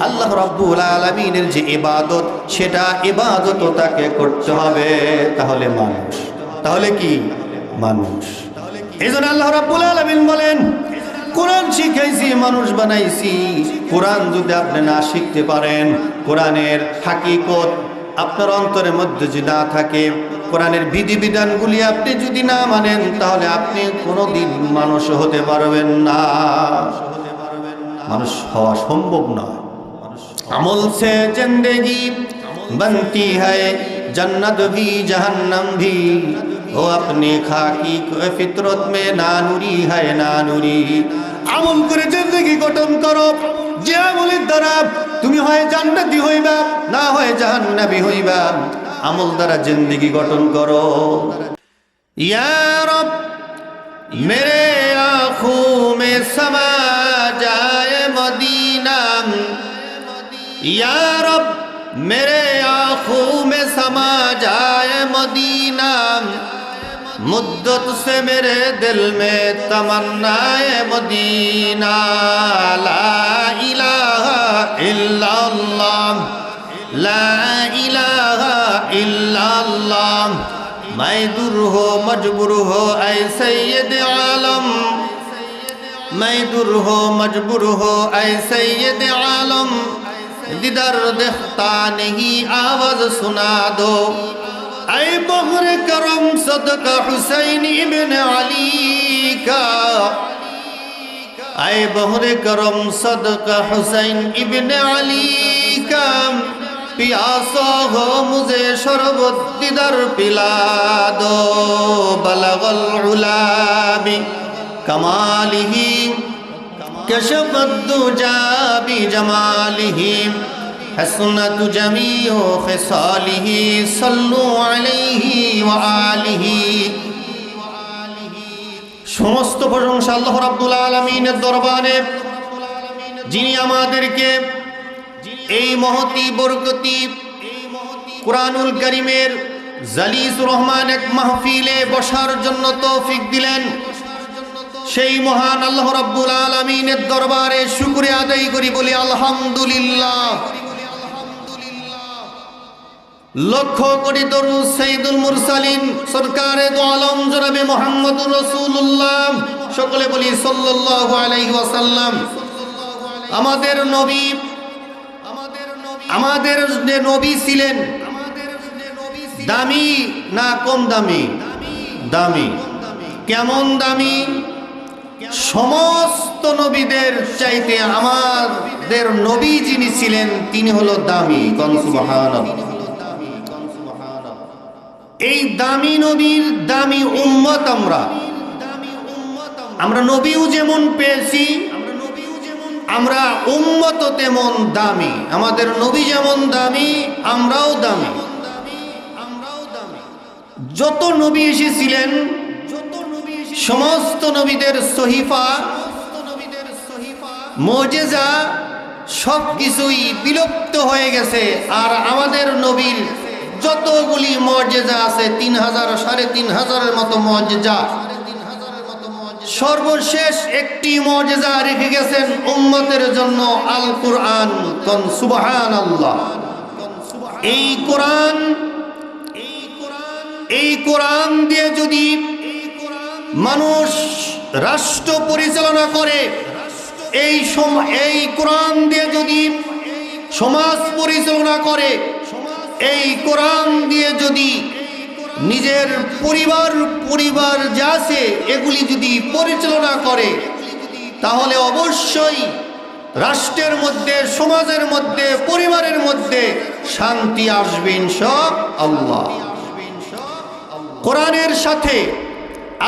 আল্লাহ রাব্বুল আলামিনের যে ইবাদত, সেটা ইবাদতও তাকে করতে হবে। তাহলে মানুষ। তাহলে কি? মানুষ। এই জন্য আল্লাহ রাব্বুল আলামিন বলেন, কোরআন শিখাইছি, মানুষ বানাইছি। কোরআন যদি আপনি না শিখতে পারেন, কোরআনের হাকিকত আপনার অন্তরের মধ্যে যদি না থাকে, কোরআনের বিধিবিধানগুলি আপনি যদি না মানেন, তাহলে আপনি কোনোদিন মানুষ হতে পারবেন না। মানুষ হওয়া সম্ভব নয়। আমল से जिंदगी बनती है जन्नत भी जहन्नम भी वो अपने खाकी को फितरत में नानुरी है नानुरी আমল করে জিন্দগি গঠন করো যে আমলের দ্বারা তুমি হয় জান্নাতি হইবা না হয় জাহান্নাবি হইবা আমল দ্বারা জিন্দগি গঠন করো ইয়া রব मेरे आँखों में समा जाए یا رب، میرے آنکھوں میں سما جائے مدینہ۔ مدت سے میرے دل میں تمنا ہے مدینہ۔ لا الہ الا اللہ۔ لا الہ الا اللہ۔ میں دور ہو، مجبور ہو، اے سید عالم۔ میں دور ہو، مجبور ہو، اے سید عالم۔ دیدر دیکھتا نہیں آواز سنا دو اے بہر کرم صدق حسین ابن علی کا اے بہر کرم صدق حسین ابن علی کا پیاسو ہو مجھے شربت دیدر پلا دو بلغ العلا بکمالہی الدجى بجماله حسنت جميع خصاله صلوا عليه وآله সমস্ত প্রশংসা আল্লাহ রাব্বুল আলামিনের দরবারে যিনি আমাদেরকে এই মহতি বরকতি কুরআনুল করিমের জালিস রহমান এক মাহফিলে বসার জন্য তৌফিক দিলেন সেই মহান আল্লাহ রাব্বুল আলামিনের দরবারে শুকরিয়া আদায় করি বলি, আলহামদুলিল্লাহ। লক্ষ কোটি দরুদ সাইদুল মুরসালিন, সরকারে আলম জনাবে মোহাম্মদুর রাসূলুল্লাহ। সকলে বলি, সাল্লাল্লাহু আলাইহি ওয়াসাল্লাম। আমাদের নবী, আমাদের যে নবী ছিলেন, দামি না কম দামি? দামি। কেমন দামি? সমস্ত নবীদের চাইতে আমাদের নবী যিনি ছিলেন, তিনি হলো দামি কনসুবাহান এই দামি নবীর দামি উম্মত আমরা। আমরা নবীও যেমন পেয়েছি, আমরা উম্মত তেমন দামি। আমাদের নবী যেমন দামি, আমরাও দামি। যত নবী এসেছিলেন সমস্ত নবীদের সহিফা, মজেজা সব কিছুই বিলুপ্ত হয়ে গেছে। আর আমাদের নবীর যতগুলি মর্যাদা আছে, তিন হাজার, সাড়ে তিন হাজারের মতো মর্যাদা সর্বশেষ একটি মর্যাদা রেখে গেছেন উম্মতের জন্য আল কোরআন কন সুবাহান আল্লাহ এই কোরআন এই কোরআন দিয়ে যদি মানুষ রাষ্ট্র পরিচালনা করে। এই এই কোরআন দিয়ে যদি সমাজ পরিচালনা করে, এই কোরআন দিয়ে যদি নিজের পরিবার পরিবার যা আছে এগুলি যদি পরিচালনা করে, তাহলে অবশ্যই রাষ্ট্রের মধ্যে, সমাজের মধ্যে, পরিবারের মধ্যে শান্তি আসবে ইনশাআল্লাহ। আল্লাহ কোরআনের সাথে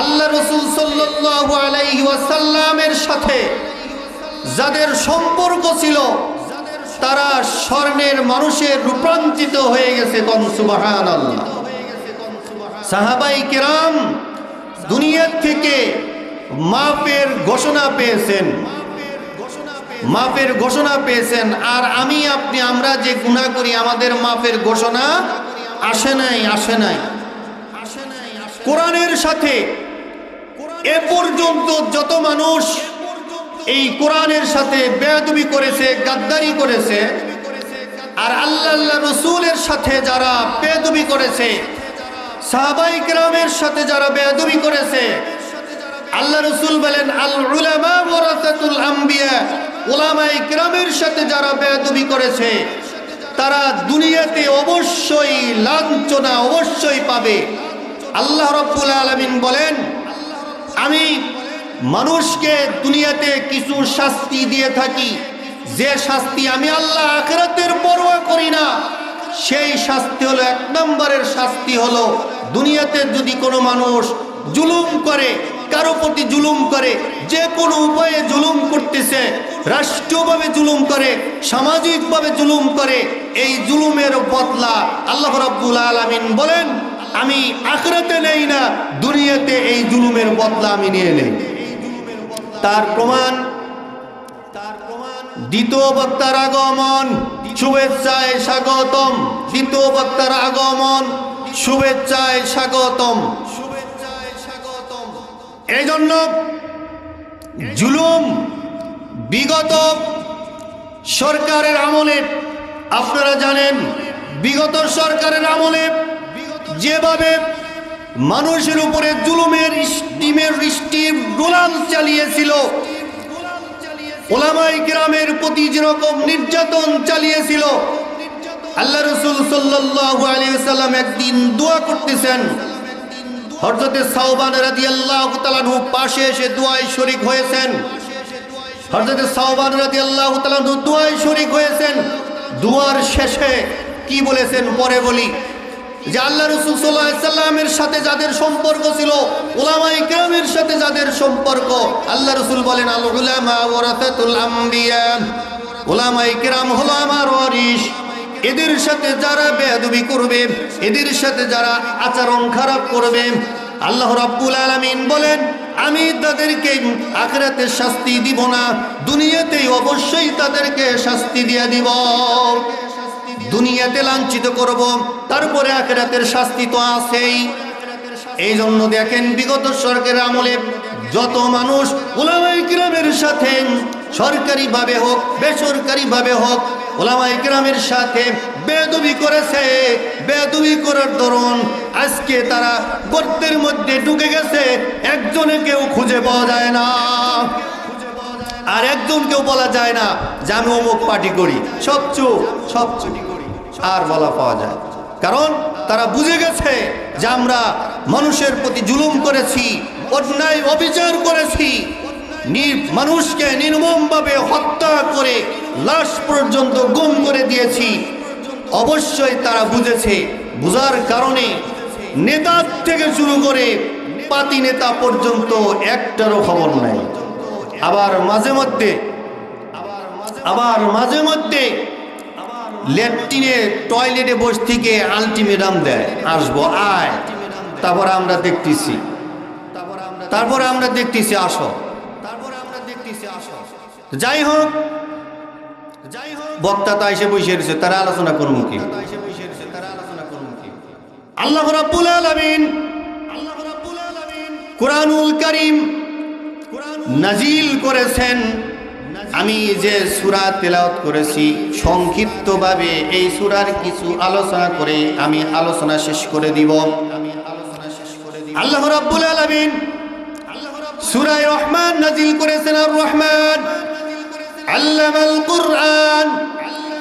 আল্লাহ রসুল সাল্লাল্লাহু আলাইহি ওয়াসাল্লামের সাথে যাদের সম্পর্ক ছিল, তারা স্বর্ণের মানুষের রূপান্তরিত হয়ে গেছে কন সুবাহান আল্লাহ সাহাবাই কেরাম দুনিয়ার থেকে মাপের ঘোষণা পেয়েছেন। মাপের ঘোষণা পেয়েছেন। আর আমি, আপনি, আমরা যে গুণা করি, আমাদের মাপের ঘোষণা আসে নাই আসে নাই। কোরআনের সাথে এ পর্যন্ত যত মানুষ এই কোরআনের সাথে বেয়াদবি করেছে, গাদ্দারি করেছে, আর আল্লাহ রসুলের সাথে যারা বেয়াদবি করেছে, সাহাবাই গ্রামের সাথে যারা বেয়াদবি করেছে, আল্লাহ রসুল বলেন, আল আম্বিয়া গ্রামের সাথে যারা বেয়াদবি করেছে, তারা দুনিয়াতে অবশ্যই লাঞ্ছনা অবশ্যই পাবে। আল্লাহ রব্বুল আলামিন বলেন আমি মানুষকে দুনিয়াতে কিছু শাস্তি দিয়ে থাকি। যে শাস্তি আমি আল্লাহ আখেরাতের পরোয়া করি না, সেই শাস্তি হলো এক নম্বরের শাস্তি হলো দুনিয়াতে যদি কোনো মানুষ জুলুম করে, কারও প্রতি জুলুম করে, যে কোনো উপায়ে জুলুম করতেছে, রাষ্ট্রীয়ভাবে জুলুম করে, সামাজিকভাবে জুলুম করে, এই জুলুমের বদলা আল্লাহ রাব্বুল আলামিন বলেন আমি আখরাতে নেই না, দুনিয়াতে এই জুলুমের বদলা আমি নিয়ে নেই। তার প্রমাণ দ্বিতীয় বক্তার আগমন, শুভেচ্ছায় স্বাগতম। দ্বিতীয় বক্তার আগমন, শুভেচ্ছায় স্বাগতম। শুভেচ্ছায় স্বাগতম এই জন্য জুলুম বিগত সরকারের আমলে, আপনারা জানেন, বিগত সরকারের আমলে যেভাবে মানুষের উপরে জুলুমের স্টিমের স্টিম ডোলাল চালিয়েছিল, ওলামাই গ্রামের প্রতি যেরকম নির্যাতন চালিয়েছিল, আল্লাহ রসুল সাল্লাল্লাহু আলাইহি সাল্লাম একদিন দোয়া করতেছেন। হযরতে সাওবান রাদিয়াল্লাহু তাআলাহু পাশে এসে দোয়ায় শরীক হয়েছেন। হযরতে সাওবান রাদিয়াল্লাহু তাআলাহু দোয়ায় শরীক হয়েছেন। দোয়ার শেষে কি বলেছেন পরে বলি। যে আল্লাহ রসুল সাল্লামের সাথে যাদের সম্পর্ক ছিল ওলামাই কেরামের সাথে যাদের সম্পর্ক, আল্লাহ রসুল বলেন, আল উলামা ওরাতাতুল আম্বিয়া। কেরাম হলো আমার ওয়ারিস এদের সাথে যারা বেয়াদবি করবে, এদের সাথে যারা আচরণ খারাপ করবে, আল্লাহ রাব্বুল আলামিন বলেন, আমি তাদেরকে আখেরাতে শাস্তি দিব না, দুনিয়াতেই অবশ্যই তাদেরকে শাস্তি দিয়ে দিব। দুনিয়াতে লাঞ্ছিত করব, তারপরে আখেরাতের শাস্তি তো আছেই। এই জন্য দেখেন, বিগত সরকারের আমলে যত মানুষ ওলামাই কিরামের সাথে সরকারিভাবে হোক, বেসরকারিভাবে হোক ওলামাই কিরামের সাথে বেদবি করেছে, বেদবি করার দরুন আজকে তারা গর্তের মধ্যে ঢুকে গেছে, একজনে কেউ খুঁজে পাওয়া যায় না। আর একজনকেও বলা যায় না যে, আমি অমুক পার্টি করি। সব চুপ করি আর বলা পাওয়া যায়। কারণ তারা বুঝে গেছে যে আমরা মানুষের প্রতি জুলুম করেছি, অন্যায় অবিচার করেছি মানুষকে নির্মমভাবে হত্যা করে লাশ পর্যন্ত গুম করে দিয়েছি। অবশ্যই তারা বুঝেছে, বুঝার কারণে নেতার থেকে শুরু করে পাতি নেতা পর্যন্ত একটারও খবর নাই। আবার মাঝে মধ্যে, আবার মাঝে মধ্যে ল্যাট্রিনে টয়লেটে বস থেকে আলটিমেটাম দেয়। আসব, আয়। তারপর আমরা দেখতেছি। তারপরে আমরা দেখতেছি, আসো। তারপরে আমরা দেখতেছি আসো যাই হোক যাই হোক বক্তা তো এসে বসে রয়েছে, তারা আলোচনা করুন কি? আল্লাহ রাব্বুল আলামিন আল্লাহ রাব্বুল আলামিন কুরআনুল কারীম নাজিল করেছেন। আমি যে সূরা তেলাওয়াত করেছি সংক্ষিপ্তভাবে এই সূরার কিছু আলোচনা করে আমি আলোচনা শেষ করে দিব আল্লাহ রাব্বুল আলামিন সূরা রহমান নাজিল করেছেন আর রহমান আল্লামাল কুরআন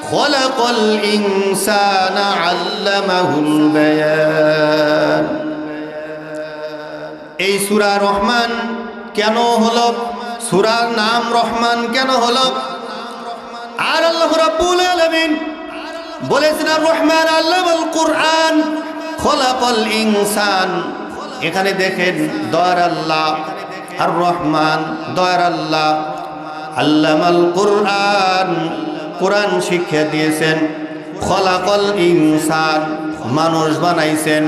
خلق الإنسان علمه البيان এই সূরা রহমান কেন হলো সূরার নাম রহমান কেন হলো? আর আল্লাহ রাব্বুল আলামিন বলেছেন, আর রহমান আল্লামাল কুরআন, খলাকাল ইনসান। এখানে দেখেন, দয়ার আল্লাহ, আর রহমান, দয়ার আল্লাহ। আল্লামাল কুরআন কোরআন শিক্ষা দিয়েছেন, খলাকল ইনসান, মানুষ বানাইছেন।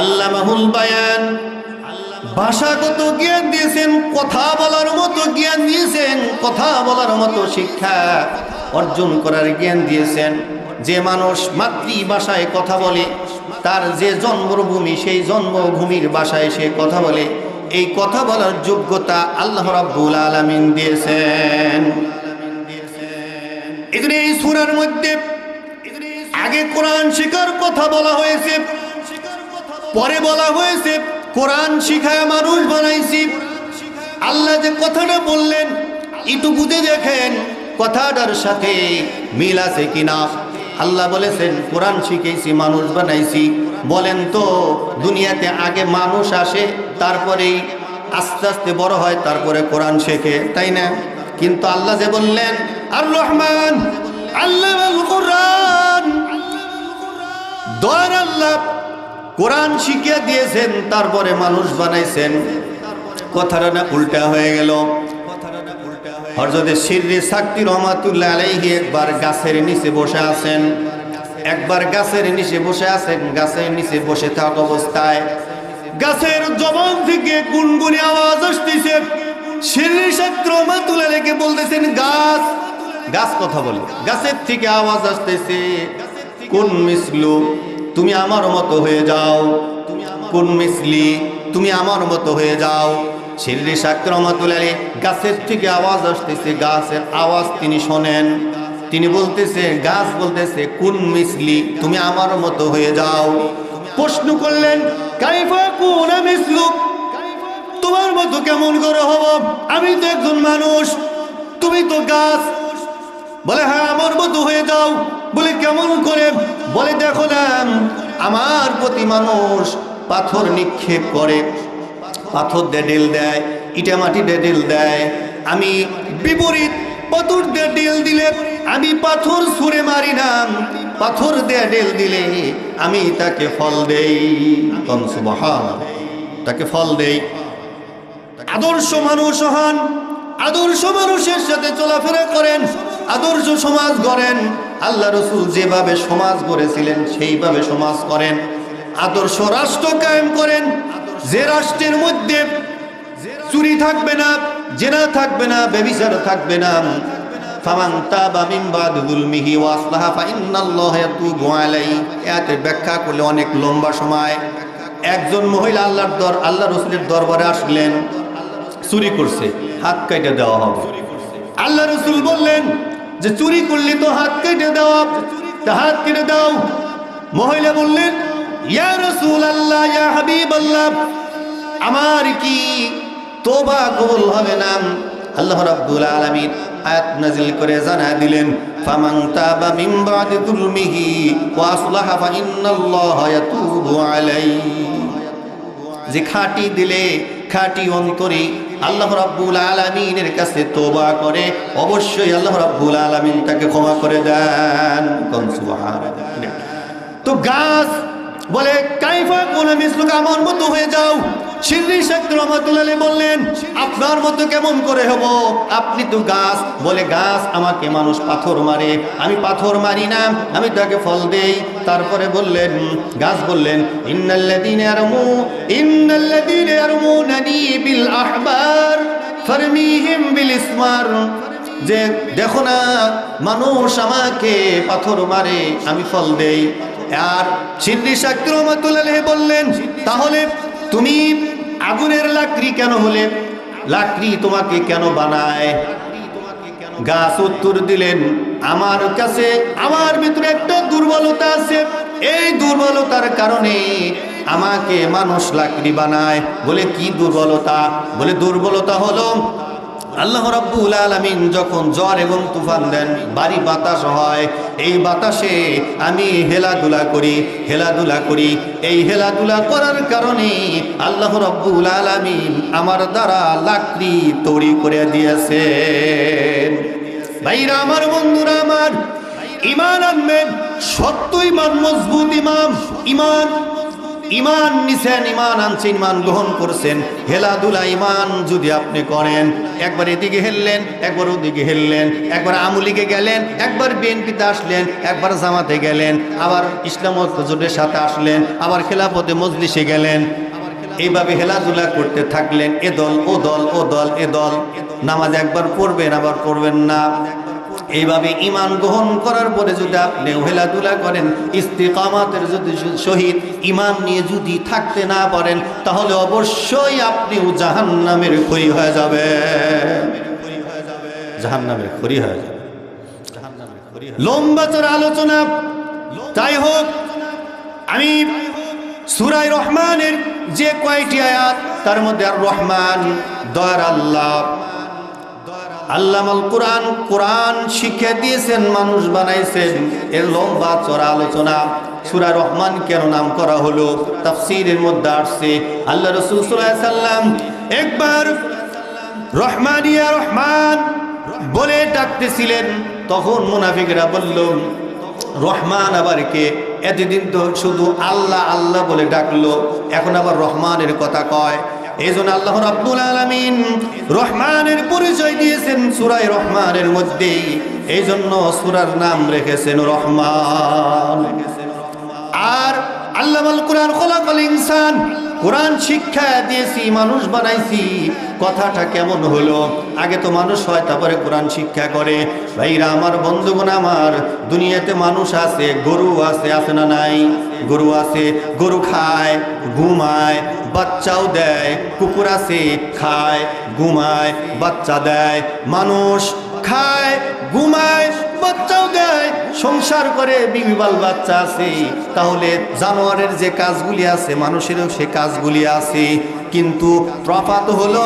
আল্লামাহুল বায়ান ভাষাগত জ্ঞান দিয়েছেন, কথা বলার মতো জ্ঞান দিয়েছেন, কথা বলার মতো শিক্ষা অর্জন করার জ্ঞান দিয়েছেন। যে মানুষ মাতৃভাষায় কথা বলে, তার যে জন্মভূমি, সেই জন্মভূমির ভাষায় সে কথা বলে, এই কথা বলার যোগ্যতা আল্লাহ রাব্বুল আলামিন দিয়েছেন। এখানে এই সূরার মধ্যে আগে কোরআন শিকার কথা বলা হয়েছে, পরে বলা হয়েছে কোরআন শিখায় মানুষ বানাইছি। আল্লাহ যে কথাটা বললেন, একটু বুঝে দেখেন কথাটার সাথে মিল আছে কিনা। আল্লাহ বলেছেন, কোরআন শিখেছি, মানুষ বানাইছি। বলেন তো, দুনিয়াতে আগে মানুষ আসে, তারপরেই আস্তে আস্তে বড় হয়, তারপরে কোরআন শেখে, তাই না? কিন্তু আল্লাহ যে বললেন, আর রহমান, আল্লাহ কোরআন দয়ার আল্লাহ কোরআন শিখিয়ে দিয়েছেন, তারপরে মানুষ বানাইছেন। কথাটা না উল্টা হয়ে গেল। হরজতে শিররি সাক্তি রহমাতুল্লাহ আলাইহি একবার গাছের নিচে বসে আছেন। একবার গাছের নিচে বসে আছেন, গাছের নিচে বসে থাকা অবস্থায় গাছের জবান থেকে গুনগুনি আওয়াজ আসতেছে। শিররি সাক্তি রহমাতুল্লাহ আলাইহি বলতেছেন, গাছ গাছ কথা বলে। গাছের থেকে আওয়াজ আসতেছে, কোন মিসলু? তুমি আমার মতো হয়ে যাও। কোন মিসলি? তুমি আমার মতো হয়ে যাও। শিল্লি সাক্রমাতুলালি গাছের থেকে আওয়াজ আসতেছে, গাছের আওয়াজ তিনি শোনেন। তিনি বলতেছে, গাছ বলতেছে, কোন মিসলি? তুমি আমার মতো হয়ে যাও। প্রশ্ন করলেন তোমার মতো কেমন করে হব? আমি তো একজন মানুষ। তুমি তো গাছ। বলে হ্যাঁ আমার মতো হয়ে যাও। বলে কেমন করে? বলে, দেখো না, আমার প্রতি মানুষ পাথর নিক্ষেপ করে। পাথর দিয়ে ডেল দেয়, ইটা মাটি দিয়ে ডেল দেয়। আমি বিপরীত, পাথর দিয়ে ডেল দিলে আমি পাথর ছুঁড়ে মারি না। পাথর দিয়ে ডেল দিলে আমি তাকে ফল দেই। তাকে ফল দেই। আদর্শ মানুষ হন, আদর্শ মানুষের সাথে চলাফেরা করেন, আদর্শ সমাজ গড়েন। আল্লাহ রসুল যেভাবে সমাজ গড়েছিলেন, সেইভাবে সমাজ করেন। আদর্শ রাষ্ট্র কায়েম করেন। যে রাষ্ট্রের মধ্যে চুরি থাকবে না, জেনা থাকবে না বেবিচার থাকবে না ব্যাখ্যা করলে অনেক লম্বা সময়। একজন মহিলা আল্লাহর দর, আল্লাহ রসুলের দরবারে আসলেন, চুরি করছে, হাত দেওয়া হবে। আল্লাহ রসুল বললেন যে চুরি করলে তো হাত কেটে দেওয়া হাত কেটে দাও। মহিলা বললেন, ইয়া রসুল আল্লাহ ইয়া হাবিব আল্লাহ আমার কি তোবা কবুল হবে না? আল্লাহ রাব্বুল আলামিন আয়াত নাজিল করে জানা দিলেন, ফামান তাবা মিন বাদি যুলমিহি ওয়া আসলাহা ফা ইন্নাল্লাহা ইয়াতুবু আলাইহি। যে খাঁটি দিলে, খাঁটি অন্তরে আল্লাহ রাব্বুল আলামিনের কাছে তোবা করে, অবশ্যই আল্লাহ রাব্বুল আলামিন তাকে ক্ষমা করে দেন। তো গাছ বলে, কাইফা কোন মিসলুক, আমার মতো হয়ে যাও। শিররি শেখ রহমতুল্লাহ বললেন, আপনার মতো কেমন করে হব? আপনি তো গাছ। বলে, গাছ আমাকে মানুষ পাথর মারে। আমি পাথর মারি না, আমি তাকে ফল দেই। তারপরে বললেন, গাছ বললেন, ইন্নাল্লাযীনা ইয়ারমু ইন্নাল্লাযীনা ইয়ারমুনানি বিল আহবার ফারমিহিম বিল ইসমার যে, দেখো না, মানুষ আমাকে পাথর মারে, আমি ফল দেই। আর সিদ্ধি শাক্তি রহমতুল্লাহ বললেন, তাহলে তুমি আগুনের লাকড়ি কেন হলেন লাকড়ি তোমাকে কেন বানায়? গাছ উত্তর দিলেন, আমার কাছে, আমার ভিতরে একটা দুর্বলতা আছে। এই দুর্বলতার কারণে আমাকে মানুষ লাকড়ি বানায়। বলে, কি দুর্বলতা? বলে, দুর্বলতা হলো আল্লাহ রাব্বুল আলামিন যখন জ্বর এবং তুফান দেন বাড়ি বাতাস হয়। এই বাতাসে আমি হেলাধুলা করি হেলাধুলা করি। এই হেলাধুলা করার কারণে আল্লাহ রাব্বুল আলামিন আমার দ্বারা লাকড়ি তৈরি করে দিয়েছেন। ভাইরা আমার, বন্ধুরা আমার, ইমান আনবেন সত্য ইমান মজবুত ইমাম, ইমান ইমান নিছেন, ইমান আনছেন, ইমান গ্রহণ করছেন। হেলাধুলা ইমান যদি আপনি করেন, একবার এদিকে হেললেন, একবার ওদিকে হেললেন, একবার আমুলিকে গেলেন, একবার বিএনপিতে আসলেন, একবার জামাতে গেলেন, আবার ইসলাম জোটের সাথে আসলেন, আবার খেলাপথে মজলিসে গেলেন। এইভাবে হেলাধুলা করতে থাকলেন, এ দল, ও দল ও দল, এ দল। নামাজ একবার পড়বেন, আবার পড়বেন না। এইভাবে ইমান গ্রহণ করার পরে যদি আপনি হেলাধুলা করেন, ইস্তিকামাতের যদি শহীদ ইমান নিয়ে যদি থাকতে না পারেন, তাহলে অবশ্যই আপনিও জাহান্নামের খড়ি হয়ে যাবে। জাহান্নামের খড়ি হয়ে যাবে। লম্বা আলোচনা। তাই হোক, আমি সুরাই রহমানের যে কয়টি আয়াত, তার মধ্যে আর রহমান, দয়ার আল্লাহ আল্লামাল কোরআন কোরআন শিক্ষা দিয়েছেন, মানুষ বানাইছেন। এর লম্বা চড়া আলোচনা। সুরা রহমান কেন নাম করা হলো? তাফসিরের মধ্যে আসছে। আল্লাহ রসুল সাল্লাম একবার রহমানিয়া রহমান বলে ডাকতেছিলেন। তখন মুনাফিকরা বলল, রহমান আবার কে? এতদিন তো শুধু আল্লাহ আল্লাহ বলে ডাকলো। এখন আবার রহমানের কথা কয়। এই আল্লাহ রাব্বুল আলামিন রহমানের পরিচয় দিয়েছেন সুরাই রহমানের মধ্যে। এই জন্য সুরার নাম রেখেছেন রহমান। আর আল্লাহ কুরআন খোলাকল ইনসান কোরআন শিক্ষা দিয়েছি, মানুষ বানাইছি, কথাটা কেমন হলো? আগে তো মানুষ হয়, তারপরে কোরআন শিক্ষা করে। ভাইরা, আমার বন্ধুগণ আমার, দুনিয়াতে মানুষ আছে, গরু আছে আছে না নাই? গরু আছে, গরু খায়, ঘুমায়, বাচ্চাও দেয়, কুকুর আছে, খায়, ঘুমায়, বাচ্চা দেয়, মানুষ খায়, ঘুমায় বাচ্চাও দেয়, সংসার করে বিবি বাল বাচ্চা আছে। তাহলে জানোয়ারের যে কাজগুলি আছে, মানুষেরও সে কাজগুলি আছে। কিন্তু প্রপাত হলো,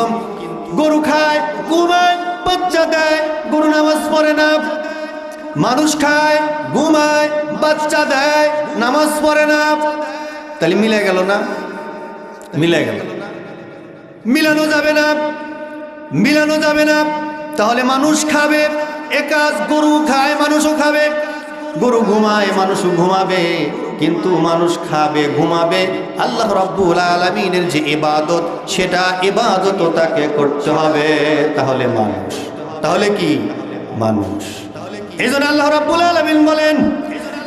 গরু খায়, ঘুমায়, বাচ্চা দেয়, গরু নামাজ পড়ে না। মানুষ খায়, ঘুমায়, বাচ্চা দেয়, নামাজ পড়ে না। তাহলে মিলে গেল না? মিলে গেল। মিলানো যাবে না। মিলানো যাবে না। তাহলে মানুষ খাবে। এ কাজ গরু খায়, মানুষও খাবে। গরু ঘুমায়, মানুষও ঘুমাবে। কিন্তু মানুষ খাবে, ঘুমাবে। আল্লাহ রব্বুল আলমিনের যে ইবাদত, সেটা ইবাদতও তাকে করতে হবে। তাহলে মানুষ। তাহলে কি? মানুষ। এই জন্য আল্লাহ রব্বুল আলমিন বলেন,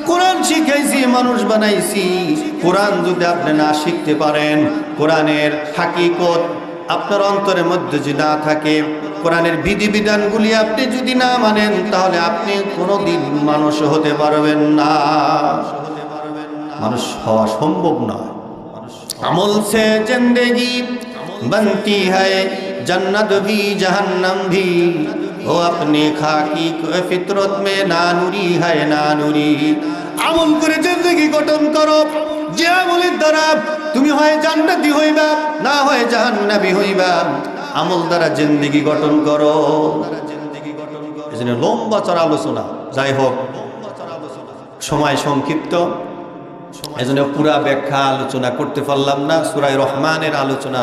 কোরআন শিখাইছি, মানুষ বানাইছি। কোরআন যদি আপনি না শিখতে পারেন, কোরআনের হাকিকত আপনার অন্তরের মধ্যে যদি না থাকে, কোরআনের বিধিবিধানগুলি আপনি যদি না মানেন, তাহলে আপনি কোনোদিন মানুষ হতে পারবেন না। মানুষ হওয়া সম্ভব নয়। আমল সে জিন্দেগি, বন্তি है जन्नत ভি, জাহান্নাম ভি। ও আপনি খাকি ফিতরত মে নানুরি হায়, নানুরি। আমল করে জিন্দগি গঠন করো। যে আমলের দ্বারা তুমি হয় জান্নাতি হইবা, না হয় জাহান্নাবি হইবা। আমল দ্বারা জিন্দগি গঠন করো। এজন্য জন্য লম্বা চড়া আলোচনা, যাই হোক, সময় সংক্ষিপ্ত। এজন্য পুরা ব্যাখ্যা আলোচনা করতে পারলাম না সুরাই রহমানের আলোচনা।